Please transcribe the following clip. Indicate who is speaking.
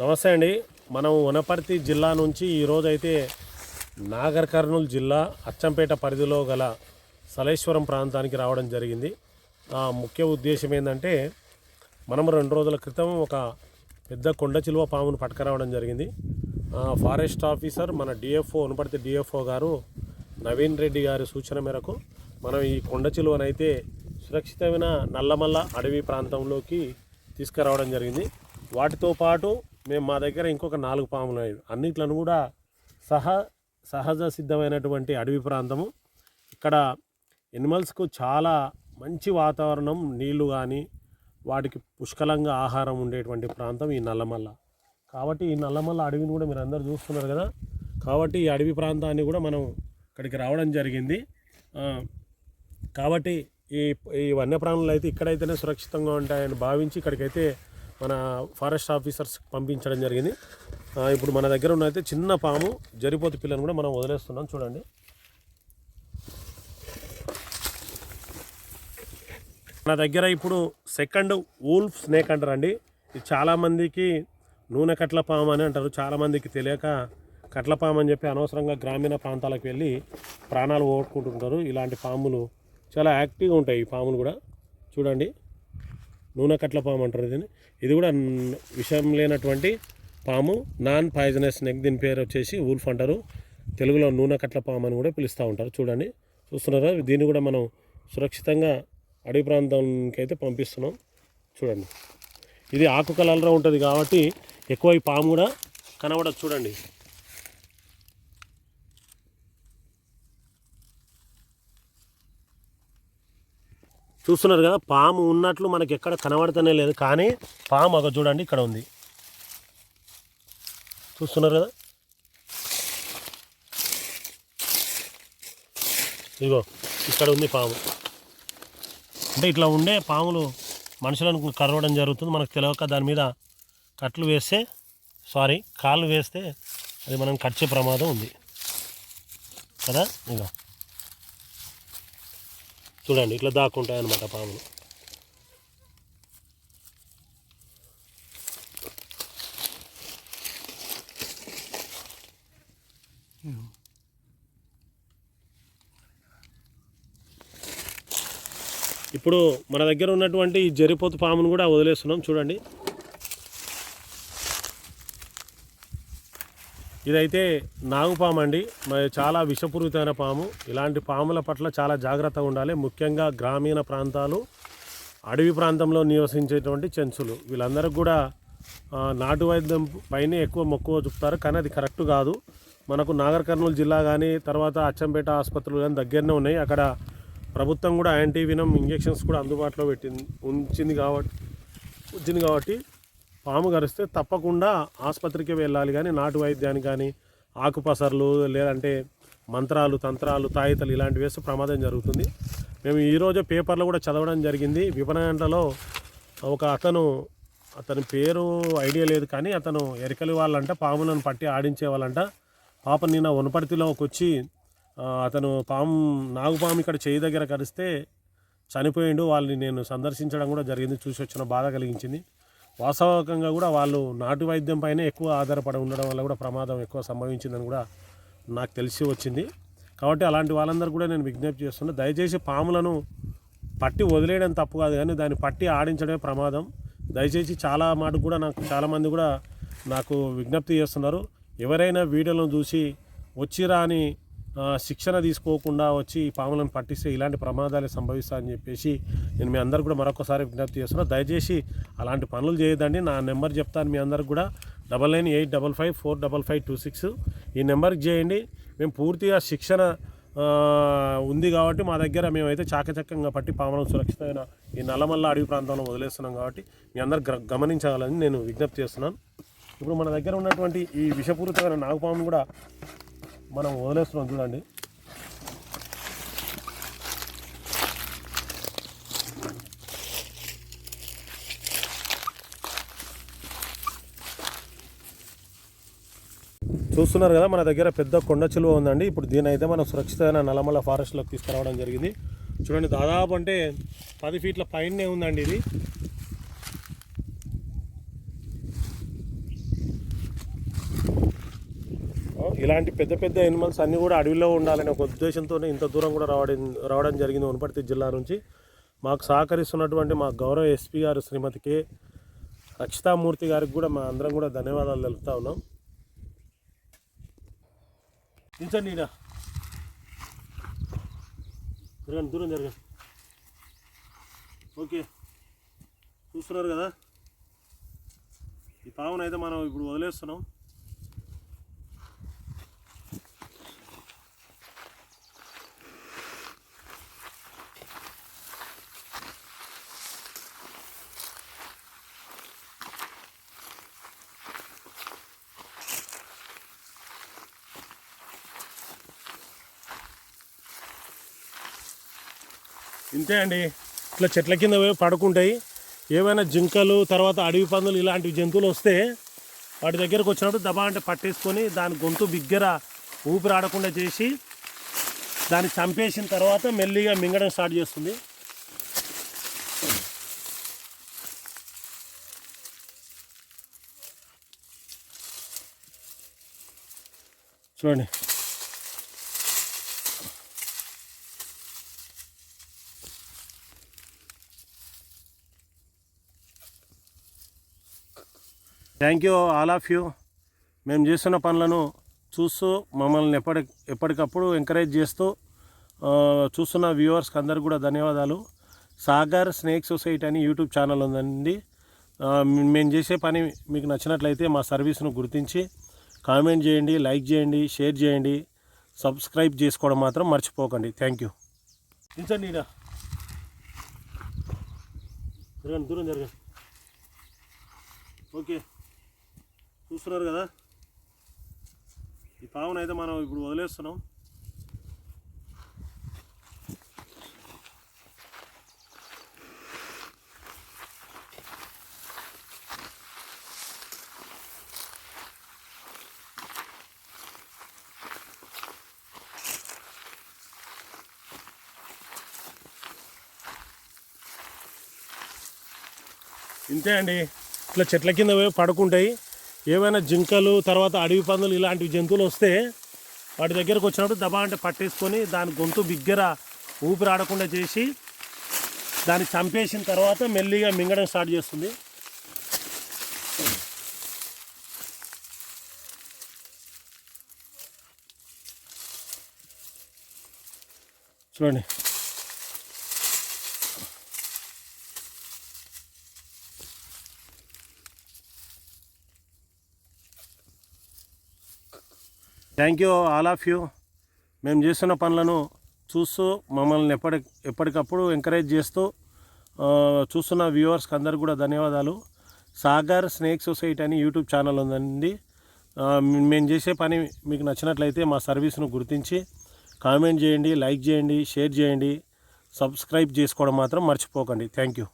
Speaker 1: నమస్తే అండి మనం వనపర్తి జిల్లా నుంచి ఈరోజైతే నాగర్ కర్నూలు జిల్లా అచ్చంపేట పరిధిలో గల సలేశ్వరం ప్రాంతానికి రావడం జరిగింది ఆ ముఖ్య ఉద్దేశం ఏంటంటే మనం రెండు రోజుల క్రితం ఒక పెద్ద కొండ చిలువ పామును పట్టుకరావడం జరిగింది ఫారెస్ట్ ఆఫీసర్ మన డిఎఫ్ఓ వనపర్తి డిఎఫ్ఓ గారు నవీన్ రెడ్డి గారి సూచన మేరకు మనం ఈ కొండ చిలువనైతే సురక్షితమైన నల్లమల్ల అడవి ప్రాంతంలోకి తీసుకురావడం జరిగింది వాటితో పాటు మేము మా దగ్గర ఇంకొక నాలుగు పాములు అన్నిట్లను కూడా సహ సహజ సిద్ధమైనటువంటి అడవి ప్రాంతము ఇక్కడ ఎనిమల్స్కు చాలా మంచి వాతావరణం నీళ్లు కానీ వాటికి పుష్కలంగా ఆహారం ఉండేటువంటి ప్రాంతం ఈ నల్లమల్ల కాబట్టి ఈ నల్లమల్ల అడవిని కూడా మీరు అందరు చూస్తున్నారు కదా కాబట్టి ఈ అడవి ప్రాంతాన్ని కూడా మనం ఇక్కడికి రావడం జరిగింది కాబట్టి ఈ ఈ వన్యప్రాణులు అయితే ఇక్కడైతేనే సురక్షితంగా ఉంటాయని భావించి ఇక్కడికైతే మన ఫారెస్ట్ ఆఫీసర్స్ పంపించడం జరిగింది ఇప్పుడు మన దగ్గర ఉన్న అయితే చిన్న పాము జరిపోతు పిల్లను కూడా మనం వదిలేస్తున్నాం చూడండి మన దగ్గర ఇప్పుడు సెకండ్ వూల్ఫ్ స్నేక్ అంటారు అండి ఇది చాలామందికి నూనె కట్ల పాము అని అంటారు చాలామందికి తెలియక కట్ల పాము అని చెప్పి అనవసరంగా గ్రామీణ ప్రాంతాలకు వెళ్ళి ప్రాణాలు ఓడుకుంటుంటారు ఇలాంటి పాములు చాలా యాక్టివ్గా ఉంటాయి ఈ పాములు కూడా చూడండి నూనె కట్ల పాము అంటారు దీన్ని ఇది కూడా విషం లేనటువంటి పాము నాన్ పాయిజనస్ నెక్ దీని పేరు వచ్చేసి ఊల్ఫ్ అంటారు తెలుగులో నూనె కట్ల పాము అని కూడా పిలుస్తూ ఉంటారు చూడండి చూస్తున్నారా దీన్ని కూడా మనం సురక్షితంగా అడవి ప్రాంతానికి అయితే పంపిస్తున్నాం చూడండి ఇది ఆకు కలర్లో ఉంటుంది కాబట్టి ఎక్కువ ఈ పాము కూడా కనబడదు చూడండి చూస్తున్నారు కదా పాము ఉన్నట్లు మనకి ఎక్కడ కనబడతనే లేదు కానీ పాము ఒక చూడండి ఇక్కడ ఉంది చూస్తున్నారు కదా ఇదిగో ఇక్కడ ఉంది పాము అంటే ఇట్లా ఉండే పాములు మనుషులను కరవడం జరుగుతుంది మనకు తెలియక దాని మీద కట్లు వేస్తే సారీ కాళ్ళు వేస్తే అది మనం కడిచే ప్రమాదం ఉంది కదా ఇగో చూడండి ఇట్లా దాక్కుంటాయి అనమాట పాములు ఇప్పుడు మన దగ్గర ఉన్నటువంటి జరిపోతు పామును కూడా వదిలేస్తున్నాం చూడండి ఇదైతే నాగుపాము అండి మరి చాలా విషపూరితమైన పాము ఇలాంటి పాముల పట్ల చాలా జాగ్రత్తగా ఉండాలి ముఖ్యంగా గ్రామీణ ప్రాంతాలు అడవి ప్రాంతంలో నివసించేటువంటి చెంచులు వీళ్ళందరికీ కూడా నాటు వైద్యం పైన ఎక్కువ మక్కువ చూపుతారు కానీ అది కరెక్ట్ కాదు మనకు నాగర్ కర్నూలు జిల్లా కానీ తర్వాత అచ్చంపేట ఆసుపత్రులు కానీ దగ్గరనే ఉన్నాయి అక్కడ ప్రభుత్వం కూడా యాంటీవినం ఇంజెక్షన్స్ కూడా అందుబాటులో పెట్టింది ఉంచింది కాబట్టి ఉంచింది కాబట్టి పాము కరిస్తే తప్పకుండా ఆసుపత్రికి వెళ్ళాలి కానీ నాటు వైద్యానికి కానీ ఆకుపసర్లు లేదంటే మంత్రాలు తంత్రాలు తాయితలు ఇలాంటివి వేస్తే ప్రమాదం జరుగుతుంది మేము ఈరోజు పేపర్లో కూడా చదవడం జరిగింది విపణలో ఒక అతను అతని పేరు ఐడియా లేదు కానీ అతను ఎరికలి వాళ్ళంట పాములను పట్టి ఆడించే వాళ్ళంట పాప నిన్న వనపర్తిలోకి వచ్చి అతను పాము నాగుపాము ఇక్కడ చేయి దగ్గర కరిస్తే చనిపోయిండు వాళ్ళని నేను సందర్శించడం కూడా జరిగింది చూసి వచ్చిన బాధ కలిగించింది వాస్తవికంగా కూడా వాళ్ళు నాటు వైద్యం పైన ఎక్కువ ఆధారపడి ఉండడం వల్ల కూడా ప్రమాదం ఎక్కువ సంభవించిందని కూడా నాకు తెలిసి వచ్చింది కాబట్టి అలాంటి వాళ్ళందరూ కూడా నేను విజ్ఞప్తి చేస్తున్నా దయచేసి పాములను పట్టి వదిలేయడం తప్పు కాదు కానీ దాన్ని పట్టి ఆడించడమే ప్రమాదం దయచేసి చాలా మాట కూడా నాకు చాలామంది కూడా నాకు విజ్ఞప్తి చేస్తున్నారు ఎవరైనా వీడియోలను చూసి వచ్చిరా అని శిక్షణ తీసుకోకుండా వచ్చి ఈ పాములను పట్టిస్తే ఇలాంటి ప్రమాదాలు సంభవిస్తాయని చెప్పేసి నేను మీ అందరు కూడా మరొకసారి విజ్ఞప్తి చేస్తున్నా దయచేసి అలాంటి పనులు చేయదండి నా నెంబర్ చెప్తాను మీ అందరు కూడా double nine eight double five four double five two six ఈ నెంబర్కి చేయండి మేము పూర్తిగా శిక్షణ ఉంది కాబట్టి మా దగ్గర మేమైతే చాకచక్యంగా పట్టి పాములను సురక్షితమైన ఈ నల్లమల్ల అడవి ప్రాంతంలో వదిలేస్తున్నాం కాబట్టి మీ అందరు గమనించాలని నేను విజ్ఞప్తి చేస్తున్నాను ఇప్పుడు మన దగ్గర ఉన్నటువంటి ఈ విషపూరితమైన నాగుపామును కూడా మనం వదిలేస్తున్నాం చూడండి చూస్తున్నారు కదా మన దగ్గర పెద్ద కొండ చెలువ ఉందండి ఇప్పుడు దీని అయితే మనం సురక్షితమైన నల్లమల్ల ఫారెస్ట్లోకి తీసుకురావడం జరిగింది చూడండి దాదాపు అంటే పది ఫీట్ల పైనే ఉందండి ఇది ఇలాంటి పెద్ద పెద్ద ఎనిమల్స్ అన్నీ కూడా అడవిలో ఉండాలనే ఒక ఉద్దేశంతో ఇంత దూరం కూడా రావడం రావడం జరిగింది వనపర్తి జిల్లా నుంచి మాకు సహకరిస్తున్నటువంటి మా గౌరవ ఎస్పీ గారు శ్రీమతికి రక్షితామూర్తి గారికి కూడా మా అందరం కూడా ధన్యవాదాలు తెలుపుతా ఉన్నాం నిల్చండి ఈడ జరగండి దూరం జరగండి ఓకే చూస్తున్నారు కదా ఈ పావునైతే మనం ఇప్పుడు వదిలేస్తున్నాం ఇంతే అండి ఇట్లా చెట్ల కింద పడుకుంటాయి ఏమైనా జింకలు తర్వాత అడవి పందులు ఇలాంటి జంతువులు వస్తే వాటి దగ్గరకు వచ్చినప్పుడు దబా అంటే పట్టేసుకొని దాని గొంతు బిగ్గర ఊపిరి ఆడకుండా చేసి దాన్ని చంపేసిన తర్వాత మెల్లిగా మింగడం స్టార్ట్ చేస్తుంది చూడండి thank you all of you మేము చేస్తున్న పనులను చూస్తూ మమ్మల్ని ఎప్పటి ఎప్పటికప్పుడు ఎంకరేజ్ చేస్తూ చూస్తున్న వ్యూవర్స్కి అందరు కూడా ధన్యవాదాలు సాగర్ స్నేక్ సొసైటీ అని యూట్యూబ్ ఛానల్ ఉందండి మేము చేసే పని మీకు నచ్చినట్లయితే మా సర్వీస్ను గుర్తించి కామెంట్ చేయండి లైక్ చేయండి షేర్ చేయండి సబ్స్క్రైబ్ చేసుకోవడం మాత్రం మర్చిపోకండి థ్యాంక్ యూ నిల్చండి ఈడ దూరం దూరం జరగండి ఓకే చూస్తున్నారు కదా ఈ పావును అయితే మనం ఇప్పుడు వదిలేస్తున్నాం ఇంతే అండి ఇట్లా చెట్ల కింద పోయి పడుకుంటాయి ఏమైనా జింకలు తర్వాత అడవి పందులు ఇలాంటివి జంతువులు వస్తే వాటి దగ్గరకు వచ్చినప్పుడు దబా అంటే పట్టేసుకొని దాని గొంతు బిగ్గర ఊపిరి ఆడకుండా చేసి దాన్ని చంపేసిన తర్వాత మెల్లిగా మింగడం స్టార్ట్ చేస్తుంది చూడండి thank you all of you మేము చేస్తున్న పనులను చూస్తూ మమ్మల్ని ఎప్పటి ఎప్పటికప్పుడు ఎంకరేజ్ చేస్తూ చూస్తున్న వ్యూవర్స్కి అందరికీ కూడా ధన్యవాదాలు సాగర్ స్నేక్ సొసైటీ అని యూట్యూబ్ ఛానల్ ఉందండి మేము చేసే పని మీకు నచ్చినట్లయితే మా సర్వీస్ను గుర్తించి కామెంట్ చేయండి లైక్ చేయండి షేర్ చేయండి సబ్స్క్రైబ్ చేసుకోవడం మాత్రం మర్చిపోకండి థ్యాంక్ యూ